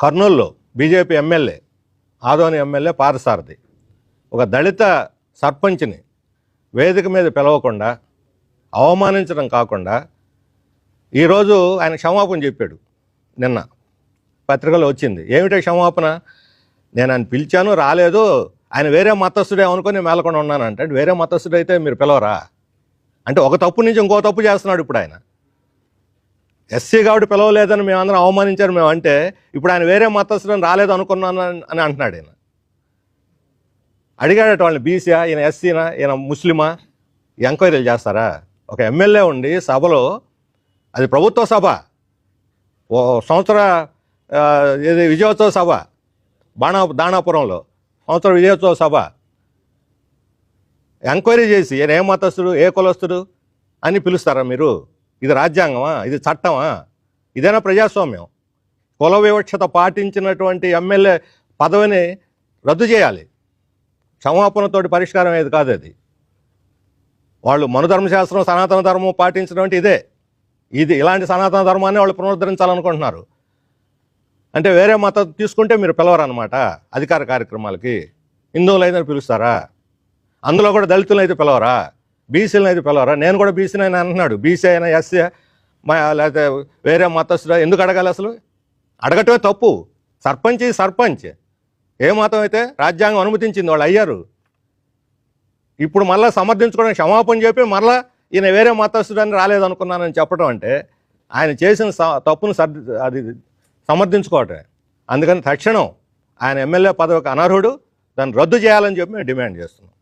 కర్నూల్లో BJP MLA Adoni MLA Parasarathi. ఒక దళిత సర్పంచ్ని వేదిక మీద పిలవకుండా అవమానించడం కాకుండా ఈరోజు ఆయన క్షమాపణ చెప్పాడు నిన్న. పత్రికలో వచ్చింది. ఏమిటో క్షమాపణ? నేను ఆయన పిలిచాను రాలేదు. ఆయన వేరే మతస్థుడే అనుకుని మేలకుండా ఉన్నాను అంటే వేరే మతస్థుడైతే మీరు పిలవరా? అంటే ఒక తప్పు నుంచి ఇంకో తప్పు చేస్తున్నాడు ఇప్పుడు ఆయన. ఎస్సీ కాబట్టి పిలవలేదని మేమందరం అవమానించారు మేము అంటే ఇప్పుడు ఆయన వేరే మతస్థులను రాలేదు అనుకున్నాను అని అంటున్నాడు ఈయన. అడిగాడట వాళ్ళని బీసీయా? ఈయన ఎస్సీనా? ఈయన ముస్లిమా? ఎంక్వైరీలు చేస్తారా? ఒక ఎమ్మెల్యే ఉండి సభలో అది ప్రభుత్వ సభ ఓ సంవత్సర ఇది విజయోత్సవ సభ బాణా దానాపురంలో సంవత్సర విజయోత్సవ సభ. ఎంక్వైరీ చేసి ఈయన ఏ మతస్థుడు ఏ కులస్తుడు అని పిలుస్తారా మీరు? ఇది రాజ్యాంగమా? ఇది చట్టమా? ఇదేనా ప్రజాస్వామ్యం? కుల వివక్షత పాటించినటువంటి ఎమ్మెల్యే పదవిని రద్దు చేయాలి. క్షమాపణతోటి పరిష్కారం ఏది కాదు అది. వాళ్ళు మనుధర్మశాస్త్రం సనాతన ధర్మం పాటించినటువంటి ఇదే. ఇది ఇలాంటి సనాతన ధర్మాన్ని వాళ్ళు పునరుద్ధరించాలనుకుంటున్నారు. అంటే వేరే మతం తీసుకుంటే మీరు పిలవరనమాట అధికార కార్యక్రమాలకి. హిందువులు అయితే పిలుస్తారా? అందులో కూడా దళితులను అయితే పిలవరా? బీసీలను అయితే పిలవరా? నేను కూడా బీసీని అయినా అంటున్నాడు బీసీ అయినా ఎస్సీ మా లేకపోతే వేరే మతస్థుడా? ఎందుకు అడగాలి అసలు? అడగటమే తప్పు. సర్పంచ్ సర్పంచ్. ఏ మతం అయితే రాజ్యాంగం అనుమతించింది వాళ్ళు అయ్యారు. ఇప్పుడు మళ్ళీ సమర్థించుకోవడానికి క్షమాపణ చెప్పి మళ్ళా ఈయన వేరే మతస్థుడని రాలేదనుకున్నానని చెప్పడం అంటే ఆయన చేసిన స- తప్పును సర్ది అది సమర్థించుకోవటమే. అందుకని తక్షణం ఆయన ఎమ్మెల్యే పదవికి అనర్హుడు. దాన్ని రద్దు చేయాలని చెప్పి మేము డిమాండ్ చేస్తున్నాం.